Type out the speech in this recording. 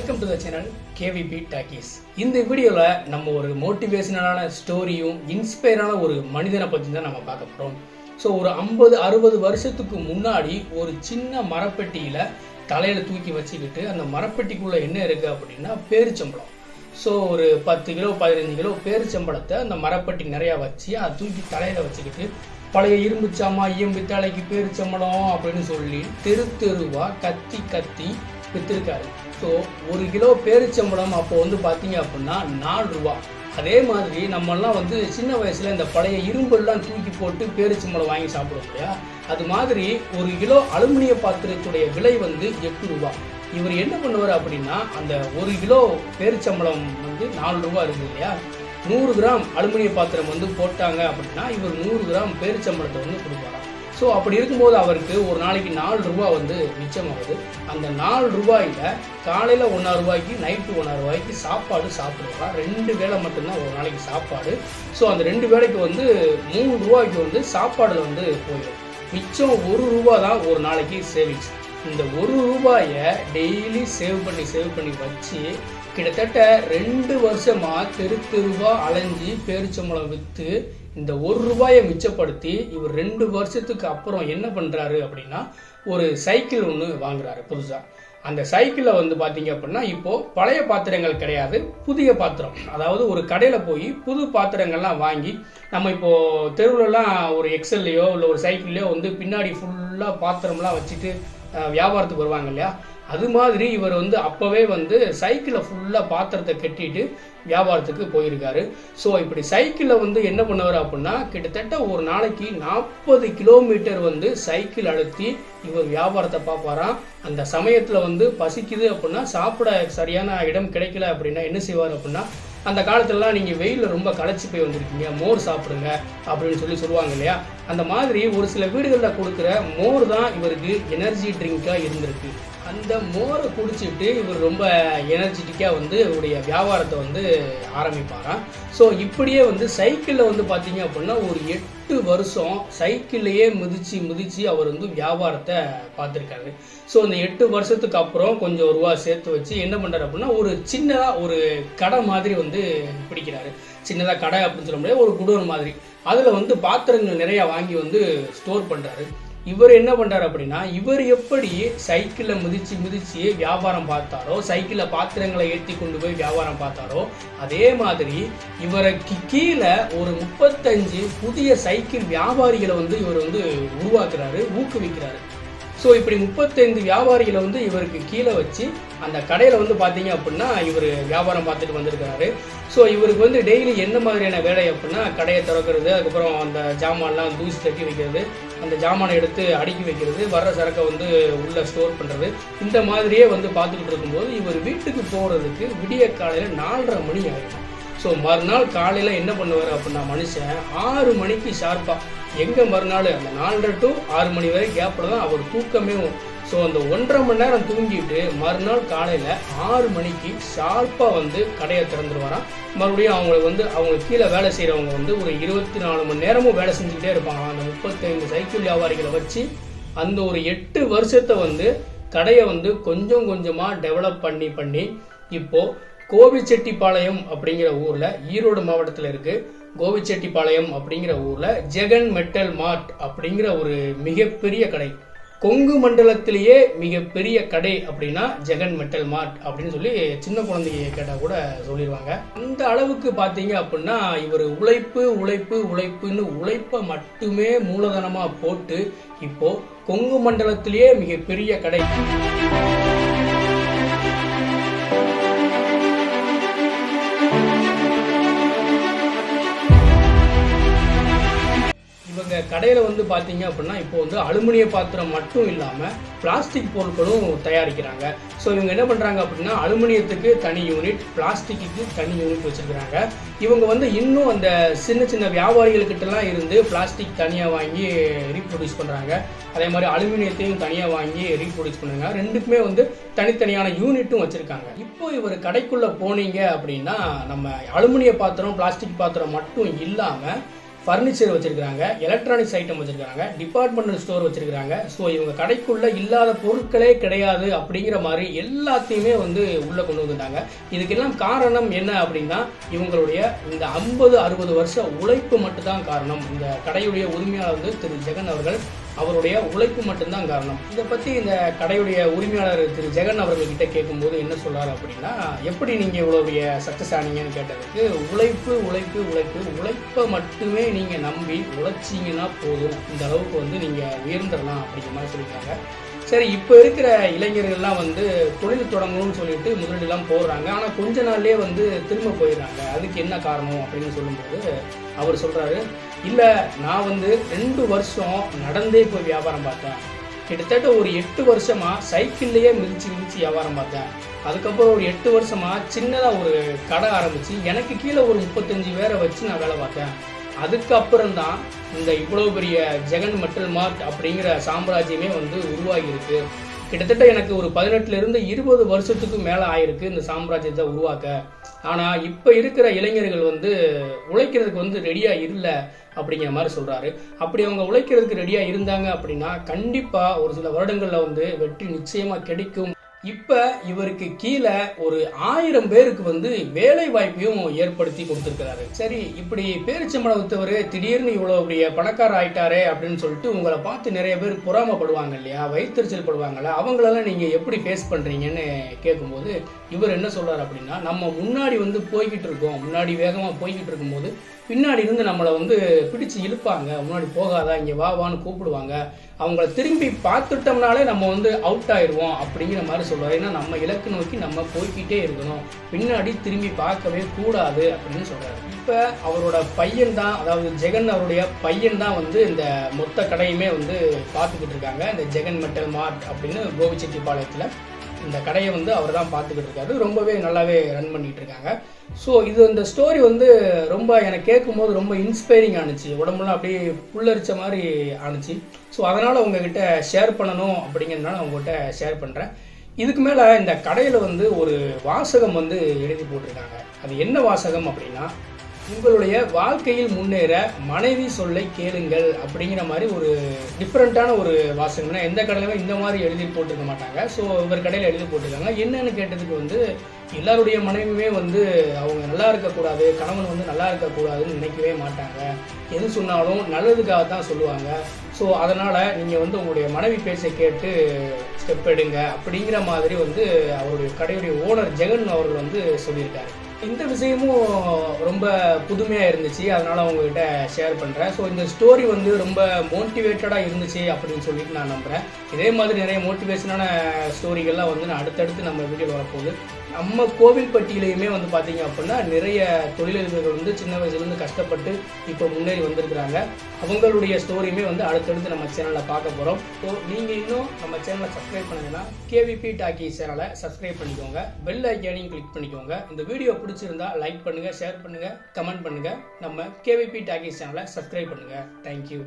Welcome to the channel KVP talkies இந்த வீடியோவில் நம்ம ஒரு மோட்டிவேஷனலான ஸ்டோரியும் இன்ஸ்பயரான ஒரு மனிதனை பற்றி தான் நம்ம பார்க்க போகிறோம் ஸோ ஒரு ஐம்பது அறுபது வருஷத்துக்கு முன்னாடி ஒரு சின்ன மரப்பெட்டியில் தலையில் தூக்கி வச்சுக்கிட்டு அந்த மரப்பெட்டிக்குள்ளே என்ன இருக்குது அப்படின்னா பேரிச்சம்பளம் ஸோ ஒரு பத்து கிலோ பதினஞ்சு கிலோ பேரிச்சம்பளத்தை அந்த மரப்பெட்டி நிறையா வச்சு அதை தூக்கி தலையில் வச்சுக்கிட்டு பழைய இரும்பு சாமா இயம்பு தலைக்கு பேரிச்சம்பளம் அப்படின்னு சொல்லி தெரு தெருவாக கத்தி கத்தி விற்றுருக்காரு ஸோ ஒரு கிலோ பேரிச்சம்பழம் அப்போ வந்து பார்த்தீங்க அப்படின்னா நாலு ரூபா. அதே மாதிரி நம்மெல்லாம் வந்து சின்ன வயசில் இந்த பழைய இரும்பெல்லாம் தூக்கி போட்டு பேரிச்சம்பழம் வாங்கி சாப்பிடுவோம் இல்லையா? அது மாதிரி ஒரு கிலோ அலுமினிய பாத்திரத்துடைய விலை வந்து எட்டு ரூபா. இவர் என்ன பண்ணுவார் அப்படின்னா அந்த ஒரு கிலோ பேரிச்சம்பழம் வந்து நாலு ரூபா இருக்குது இல்லையா? நூறு கிராம் அலுமினிய பாத்திரம் வந்து போட்டாங்க அப்படின்னா இவர் நூறு கிராம் பேரிச்சம்பழத்தை வந்து கொடுப்பாராம் ஸோ அப்படி இருக்கும்போது அவருக்கு ஒரு நாளைக்கு நாலு ரூபா வந்து மிச்சமாகுது அந்த நாலு ரூபாயில் காலையில் ஒன்றா ரூபாய்க்கு நைட்டு ஒன்றா ரூபாய்க்கு சாப்பாடு சாப்பிடுவாங்க ரெண்டு வேளை மட்டும்தான் ஒரு நாளைக்கு சாப்பாடு. ஸோ அந்த ரெண்டு வேளைக்கு வந்து மூணு ரூபாய்க்கு வந்து சாப்பாடில் வந்து போயிடும். மிச்சம் ஒரு ரூபா தான் ஒரு நாளைக்கு சேவிங்ஸ் இந்த ஒரு ரூபாயை டெய்லி சேவ் பண்ணி சேவ் பண்ணி வச்சு கிட்டத்தட்ட ரெண்டு வருஷமாக தெரு தெருவாக அலைஞ்சி பேரிச்சம்பளம் விற்று இந்த ஒரு ரூபாயை மிச்சப்படுத்தி இவர் ரெண்டு வருஷத்துக்கு அப்புறம் என்ன பண்ணுறாரு அப்படின்னா ஒரு சைக்கிள் ஒன்று வாங்குறாரு புதுசாக அந்த சைக்கிளில் வந்து பார்த்தீங்க அப்படின்னா இப்போது பழைய பாத்திரங்கள் கிடையாது புதிய பாத்திரம். அதாவது ஒரு கடையில் போய் புது பாத்திரங்கள்லாம் வாங்கி நம்ம இப்போது தெருவுலலாம் ஒரு எக்ஸல்லையோ இல்லை ஒரு சைக்கிள்லையோ வந்து பின்னாடி ஃபுல்லாக பாத்திரம்லாம் வச்சுட்டு வியாபாரத்துக்கு வருவாங்க இல்லையா? அது மாதிரி இவர் வந்து அப்போவே வந்து சைக்கிளை ஃபுல்லாக பாத்திரத்தை கட்டிட்டு வியாபாரத்துக்கு போயிருக்காரு. ஸோ இப்படி சைக்கிளில் வந்து என்ன பண்ணுவார் அப்படின்னா கிட்டத்தட்ட ஒரு நாளைக்கு நாற்பது கிலோமீட்டர் வந்து சைக்கிள் அழுத்தி இவர் வியாபாரத்தை பார்ப்பாராம். அந்த சமயத்தில் வந்து பசிக்குது அப்படின்னா சாப்பிட சரியான இடம் கிடைக்கல அப்படின்னா என்ன செய்வார் அப்படின்னா அந்த காலத்துலலாம் நீங்கள் வெயிலில் ரொம்ப களைச்சி போய் வந்திருக்கீங்க மோர் சாப்பிடுங்க அப்படின்னு சொல்லி சொல்லுவாங்க இல்லையா? அந்த மாதிரி ஒரு சில வீடுகளில் கொடுக்குற மோர் தான் இவருக்கு எனர்ஜி ட்ரிங்காக இருந்திருக்கு. அந்த மோரை குடிச்சிட்டு இவர் ரொம்ப எனர்ஜெட்டிக்காக வந்து இவருடைய வியாபாரத்தை வந்து ஆரம்பிப்பாராம் ஸோ இப்படியே வந்து சைக்கிளில் வந்து பார்த்தீங்க அப்படின்னா ஒரு எட்டு வருஷம் சைக்கிள்லையே மிதித்து மிதித்து அவர் வந்து வியாபாரத்தை பார்த்துருக்காரு. ஸோ இந்த எட்டு வருஷத்துக்கு அப்புறம் கொஞ்சம் ரூபா சேர்த்து வச்சு என்ன பண்ணுறாரு அப்படின்னா ஒரு சின்னதாக ஒரு கடை மாதிரி வந்து பிடிக்கிறாரு. சின்னதாக கடை அப்படின்னு சொல்ல முடியாது ஒரு குடோன் மாதிரி. அதில் வந்து பாத்திரங்கள் நிறையா வாங்கி வந்து ஸ்டோர் பண்ணுறாரு இவர் என்ன பண்ணுறாரு அப்படின்னா இவர் எப்படி சைக்கிளில் முதிச்சு முதிச்சு வியாபாரம் பார்த்தாரோ சைக்கிளில் பாத்திரங்களை ஏற்றி கொண்டு போய் வியாபாரம் பார்த்தாரோ அதே மாதிரி இவருக்கு கீழே ஒரு முப்பத்தஞ்சு புதிய சைக்கிள் வியாபாரிகளை வந்து இவர் வந்து உருவாக்குறாரு ஊக்குவிக்கிறாரு. ஸோ இப்படி முப்பத்தைந்து வியாபாரிகளை வந்து இவருக்கு கீழே வச்சு அந்த கடையில் வந்து பார்த்தீங்க அப்படின்னா இவர் வியாபாரம் பார்த்துட்டு வந்திருக்கிறாரு. ஸோ இவருக்கு வந்து டெய்லி என்ன மாதிரியான வேலை அப்படின்னா கடையை திறக்கிறது அதுக்கப்புறம் அந்த ஜாமான்லாம் தூசி தட்டி வைக்கிறது அந்த ஜாமானை எடுத்து அடுக்கி வைக்கிறது வர்ற சரக்கை வந்து உள்ளே ஸ்டோர் பண்ணுறது இந்த மாதிரியே வந்து பார்த்துக்கிட்டு இருக்கும்போது இவர் வீட்டுக்கு போகிறதுக்கு விடிய காலையில் நாலரை மணி ஆகிடும் ஸோ மறுநாள் காலையில் என்ன பண்ணுவார் அப்படின்னா மனுஷன் ஆறு மணிக்கு ஷார்ப்பாக எங்கே மறுநாள்? அந்த நாலரை டு ஆறு மணி வரை கேப்பில் தான் அவர் தூக்கமே ஸோ அந்த ஒன்றரை மணி நேரம் தூங்கிட்டு மறுநாள் காலையில் ஆறு மணிக்கு ஷார்ப்பாக வந்து கடையை திறந்துருவாராம். மறுபடியும் அவங்களுக்கு வந்து அவங்களுக்கு கீழே வேலை செய்கிறவங்க வந்து ஒரு இருபத்தி நாலு மணி நேரமும் வேலை செஞ்சுக்கிட்டே இருப்பாங்க அந்த முப்பத்தைந்து சைக்கிள் வியாபாரிகளை வச்சு அந்த ஒரு எட்டு வருஷத்தை வந்து கடையை வந்து கொஞ்சம் கொஞ்சமாக டெவலப் பண்ணி பண்ணி இப்போது கோபிச்செட்டிப்பாளையம் அப்படிங்கிற ஊரில் ஈரோடு மாவட்டத்தில் இருக்குது கோபிச்செட்டிப்பாளையம் அப்படிங்கிற ஊர்ல ஜெகன் மெட்டல் மார்ட் அப்படிங்கிற ஒரு மிகப்பெரிய கடை. கொங்கு மண்டலத்திலேயே மிகப்பெரிய கடை அப்படின்னா ஜெகன் மெட்டல் மார்ட் அப்படின்னு சொல்லி சின்ன குழந்தைங்க கேட்டால் கூட சொல்லிடுவாங்க அந்த அளவுக்கு பார்த்தீங்க அப்படின்னா இவர் உழைப்பு உழைப்பு உழைப்புன்னு உழைப்பை மட்டுமே மூலதனமாக போட்டு இப்போ கொங்கு மண்டலத்திலேயே மிகப்பெரிய கடை. கடையில் வந்து பார்த்தீங்க அப்படின்னா இப்போ வந்து அலுமினிய பாத்திரம் மட்டும் இல்லாமல் பிளாஸ்டிக் பொருட்களும் தயாரிக்கிறாங்க. ஸோ இவங்க என்ன பண்ணுறாங்க அப்படின்னா அலுமினியத்துக்கு தனி யூனிட் பிளாஸ்டிக்கு தனி யூனிட் வச்சுருக்கிறாங்க. இவங்க வந்து இன்னும் அந்த சின்ன சின்ன வியாபாரிகள்கிட்டலாம் இருந்து பிளாஸ்டிக் தனியாக வாங்கி ரீப்ரொடியூஸ் பண்ணுறாங்க அதே மாதிரி அலுமினியத்தையும் தனியாக வாங்கி ரீப்ரொடியூஸ் பண்ணுறாங்க ரெண்டுக்குமே வந்து தனித்தனியான யூனிட்டும் வச்சுருக்காங்க. இப்போ இவர் கடைக்குள்ளே போனீங்க அப்படின்னா நம்ம அலுமினிய பாத்திரம் பிளாஸ்டிக் பாத்திரம் மட்டும் இல்லாமல் ஃபர்னிச்சர் வச்சுருக்காங்க எலக்ட்ரானிக்ஸ் ஐட்டம் வச்சுருக்காங்க டிபார்ட்மெண்டல் ஸ்டோர் வச்சுருக்காங்க ஸோ இவங்க கடைக்குள்ளே இல்லாத பொருட்களே கிடையாது அப்படிங்கிற மாதிரி எல்லாத்தையுமே வந்து உள்ளே கொண்டு வந்துட்டாங்க. இதுக்கெல்லாம் காரணம் என்ன அப்படின்னா இவங்களுடைய இந்த ஐம்பது அறுபது வருஷ உழைப்பு மட்டும்தான் காரணம். இந்த கடையுடைய உரிமையாளர் வந்து திரு. ஜெகன் அவர்கள் அவருடைய உழைப்பு மட்டும்தான் காரணம். இதை பற்றி இந்த கடையுடைய உரிமையாளர் திரு ஜெகன் அவர்கள்கிட்ட கேட்கும்போது என்ன சொல்றாரு அப்படின்னா எப்படி நீங்கள் இவ்வளோடைய சக்ஸஸ் ஆனீங்கன்னு கேட்டதுக்கு உழைப்பு உழைப்பு உழைப்பு உழைப்பை மட்டுமே நீங்கள் நம்பி உழைச்சிங்கன்னா போதும். இந்த அளவுக்கு வந்து நீங்கள் உயர்ந்துடலாம் அப்படிங்கிற மாதிரி சொல்லியிருக்காங்க. சரி இப்போ இருக்கிற இளைஞர்கள்லாம் வந்து தொழில் தொடங்கணும்னு சொல்லிட்டு முதலீடுலாம் போடுறாங்க. ஆனால் கொஞ்ச நாள்லேயே வந்து திரும்ப போயிடுறாங்க. அதுக்கு என்ன காரணம் அப்படின்னு சொல்லும்போது அவர் சொல்கிறாரு இல்லை நான் வந்து ரெண்டு வருஷம் நடந்தே போய் வியாபாரம் பார்த்தேன். கிட்டத்தட்ட ஒரு எட்டு வருஷமாக சைக்கிள்லேயே மிதிச்சு மிதிச்சு வியாபாரம் பார்த்தேன். அதுக்கப்புறம் ஒரு எட்டு வருஷமா சின்னதாக ஒரு கடை ஆரம்பித்து எனக்கு கீழே ஒரு முப்பத்தஞ்சு பேரை வச்சு நான் வேலை பார்த்தேன். அதுக்கப்புறம் தான் இந்த இவ்வளோ பெரிய ஜெகன் மெட்டல் மார்ட் அப்படிங்கிற சாம்ராஜ்யமே வந்து உருவாகி இருக்கு கிட்டத்தட்ட எனக்கு ஒரு பதினெட்டுலேருந்து இருபது வருஷத்துக்கு மேலே ஆயிருக்கு இந்த சாம்ராஜ்யத்தை உருவாக்க. ஆனால் இப்போ இருக்கிற இளைஞர்கள் வந்து உழைக்கிறதுக்கு வந்து ரெடியாக இல்லை. அப்படிங்கிற மாதிரி சொல்கிறாரு அப்படி அவங்க உழைக்கிறதுக்கு ரெடியாக இருந்தாங்க அப்படின்னா கண்டிப்பாக ஒரு சில வருடங்களில் வந்து வெற்றி நிச்சயமாக கிடைக்கும். இப்போ இவருக்கு கீழே ஒரு ஆயிரம் பேருக்கு வந்து வேலை வாய்ப்பையும் ஏற்படுத்தி கொடுத்துருக்கிறாரு. சரி இப்படி பேரிச்சம்பளத்தவர் திடீர்னு இவ்வளோ பெரிய பணக்காரர் ஆயிட்டாரே அப்படின்னு சொல்லிட்டு உங்களை பார்த்து நிறைய பேர் பொறாமப்படுவாங்க இல்லையா? வயிற்றுச்சல் படுவாங்கல்ல? அவங்களெல்லாம் நீங்கள் எப்படி ஃபேஸ் பண்ணுறீங்கன்னு கேட்கும்போது இவர் என்ன சொல்கிறார் அப்படின்னா நம்ம முன்னாடி வந்து போய்கிட்டு இருக்கோம். முன்னாடி வேகமாக போய்கிட்டு இருக்கும்போது பின்னாடி இருந்து நம்மளை வந்து பிடிச்சு இழுப்பாங்க. முன்னாடி போகாதா இங்கே வா வான்னு கூப்பிடுவாங்க. அவங்கள திரும்பி பார்த்துட்டோம்னாலே நம்ம வந்து அவுட் ஆயிடுவோம் அப்படிங்கிற மாதிரி சொல்லுவார். ஏன்னா நம்ம இலக்கு நோக்கி நம்ம போய்கிட்டே இருக்கணும். பின்னாடி திரும்பி பார்க்கவே கூடாது அப்படின்னு சொல்கிறார் இப்போ அவரோட பையன் தான் அதாவது ஜெகன் அவருடைய பையன் தான் வந்து இந்த மொத்த கடையுமே வந்து பார்த்துக்கிட்டு இருக்காங்க. இந்த ஜெகன் மெட்டல் மார்ட் அப்படின்னு கோபிச்செட்டிப்பாளையத்தில். இந்த கடையை வந்து அவர் தான் பார்த்துக்கிட்டு இருக்காரு. ரொம்பவே நல்லாவே ரன் பண்ணிட்டு இருக்காங்க ஸோ இது இந்த ஸ்டோரி வந்து ரொம்ப எனக்கு கேட்கும்போது ரொம்ப இன்ஸ்பைரிங் ஆணுச்சு உடம்புலாம் அப்படியே புல்லரிச்ச மாதிரி ஆணுச்சு ஸோ அதனால் உங்ககிட்ட ஷேர் பண்ணணும் அப்படிங்கிறதுனால உங்கள்கிட்ட ஷேர் பண்ணுறேன் இதுக்கு மேலே இந்த கடையில் வந்து ஒரு வாசகம் வந்து எழுதி போட்டிருக்காங்க. அது என்ன வாசகம் அப்படின்னா உங்களுடைய வாழ்க்கையில் முன்னேற மனைவி சொல்லை கேளுங்கள் அப்படிங்கிற மாதிரி ஒரு டிஃப்ரெண்ட்டான ஒரு வாசகம்னா எந்த கடையிலுமே இந்த மாதிரி எழுதி போட்டிருக்க மாட்டாங்க. ஸோ இவர் கடையில் எழுதி போட்டிருக்காங்க. என்னன்னு கேட்டதுக்கு வந்து எல்லாருடைய மனைவியுமே வந்து அவங்க நல்லா இருக்கக்கூடாது கணவன் வந்து நல்லா இருக்கக்கூடாதுன்னு நினைக்கவே மாட்டாங்க. எது சொன்னாலும் நல்லதுக்காக தான் சொல்லுவாங்க. ஸோ அதனால் நீங்கள் வந்து உங்களுடைய மனைவி பேச்சை கேட்டு ஸ்டெப் எடுங்க அப்படிங்கிற மாதிரி வந்து அவருடைய கடையுடைய ஓனர் ஜெகன் அவர்கள் வந்து சொல்லியிருக்காரு. இந்த விஷயமும் ரொம்ப புதுமையாக இருந்துச்சு. அதனால் உங்ககிட்ட ஷேர் பண்ணுறேன் ஸோ இந்த ஸ்டோரி வந்து ரொம்ப மோட்டிவேட்டடாக இருந்துச்சு அப்படின்னு சொல்லிட்டு நான் நம்புகிறேன் இதே மாதிரி நிறைய மோட்டிவேஷனான ஸ்டோரிகள்லாம் வந்து நான் அடுத்தடுத்து நம்ம வீடியோவில் வரப்போகுது. நம்ம கோவில்பட்டியிலையுமே வந்து பார்த்தீங்க அப்படின்னா நிறைய தொழிலதிபர்கள் வந்து சின்ன வயசுலேருந்து கஷ்டப்பட்டு இப்போ முன்னேறி வந்திருக்கிறாங்க. அவங்களுடைய ஸ்டோரியுமே வந்து அடுத்தடுத்து நம்ம சேனலில் பார்க்க போகிறோம் ஸோ நீங்கள் இன்னும் நம்ம சேனலை சப்ஸ்கிரைப் பண்ணுங்கன்னா கேவிபி டாக்கி சேனலை சப்ஸ்கிரைப் பண்ணிக்கோங்க. பெல் ஐக்கானையும் கிளிக் பண்ணிக்கோங்க. இந்த வீடியோ பிடிச்சிருந்தா லைக் பண்ணுங்கள் ஷேர் பண்ணுங்கள் கமெண்ட் பண்ணுங்கள் நம்ம கேவிபி டாக்கி சேனலை சப்ஸ்கிரைப் பண்ணுங்கள் தேங்க்யூ